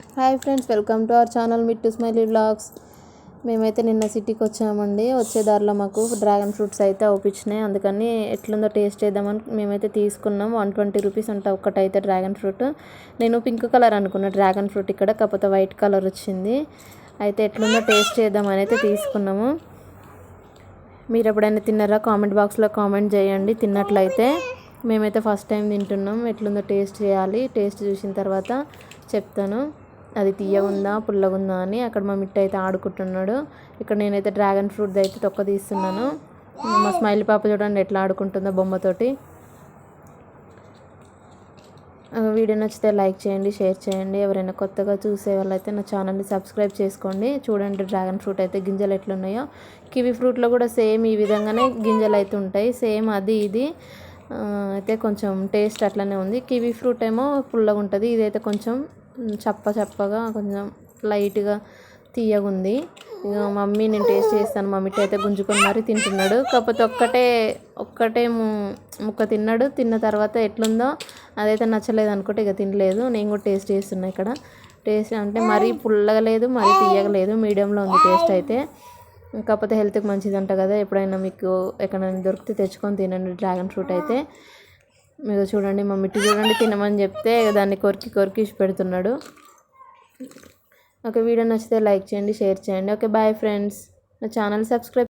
Hi friends welcome to our channel Mittu smiley blogs మేమైతే నిన్న సిటీకి వచ్చామండి. వచ్చే దారిలో మాకు డ్రాగన్ ఫ్రూట్స్ అయితే అవుపించినాయి అందుకని ఎట్లుందో టేస్ట్ చేద్దామని మేమైతే తీసుకున్నాం. వన్ ట్వంటీ రూపీస్ అంటే ఒక్కటైతే డ్రాగన్ ఫ్రూట్. నేను పింక్ కలర్ అనుకున్నా డ్రాగన్ ఫ్రూట్ ఇక్కడ కాకపోతే వైట్ కలర్ వచ్చింది. అయితే ఎట్లుందో టేస్ట్ చేద్దామని అయితే తీసుకున్నాము. మీరు ఎప్పుడైనా తిన్నారా? కామెంట్ బాక్స్లో కామెంట్ చేయండి. తిన్నట్లయితే మేమైతే ఫస్ట్ టైం తింటున్నాం. ఎట్లుందో టేస్ట్ చేయాలి. టేస్ట్ చూసిన తర్వాత చెప్తాను. అది తీయగుందా పుల్లగుందా అని అక్కడ మా మిట్ట అయితే ఆడుకుంటున్నాడు. ఇక్కడ నేనైతే డ్రాగన్ ఫ్రూట్ అయితే తొక్క తీస్తున్నాను. మా స్మైల్ పాప చూడండి ఎట్లా ఆడుకుంటుందో బొమ్మతోటి. వీడియో నచ్చితే లైక్ చేయండి షేర్ చేయండి. ఎవరైనా కొత్తగా చూసే వాళ్ళైతే నా ఛానల్ని సబ్స్క్రైబ్ చేసుకోండి. చూడండి డ్రాగన్ ఫ్రూట్ అయితే గింజలు ఎట్లున్నాయో. కివీ ఫ్రూట్లో కూడా సేమ్ ఈ విధంగానే గింజలు అయితే ఉంటాయి. సేమ్ అది ఇది. అయితే కొంచెం టేస్ట్ అట్లనే ఉంది. కివీ ఫ్రూట్ ఏమో పుల్లగా ఉంటుంది ఇదైతే కొంచెం చప్ప చప్పగా కొంచెం లైట్గా తీయగుంది. ఇక మమ్మీ నేను టేస్ట్ చేస్తాను. మమ్మీ అయితే గుంజుకొని మరీ తింటున్నాడు. కాకపోతే ఒక్కటే ఒక్కటే ముక్క తిన్నాడు. తిన్న తర్వాత ఎట్లుందో అదైతే నచ్చలేదు అనుకుంటే ఇక తినలేదు. నేను కూడా టేస్ట్ చేస్తున్నా ఇక్కడ. టేస్ట్ అంటే మరీ పుల్లగా లేదు మరీ తీయగలేదు మీడియంలో ఉంది టేస్ట్ అయితే. కాకపోతే హెల్త్కి మంచిది అంట కదా. ఎప్పుడైనా మీకు ఎక్కడైనా దొరికితే తెచ్చుకొని తినండి. డ్రాగన్ ఫ్రూట్ అయితే. మీరు చూడండి మా మిట్టి చూడండి తినమని చెప్తే దాన్ని కొరికి కొరికి పెడుతున్నాడు. ఓకే వీడియో నచ్చితే లైక్ చేయండి షేర్ చేయండి. Okay bye friends. నా ఛానల్ సబ్స్క్రైబ్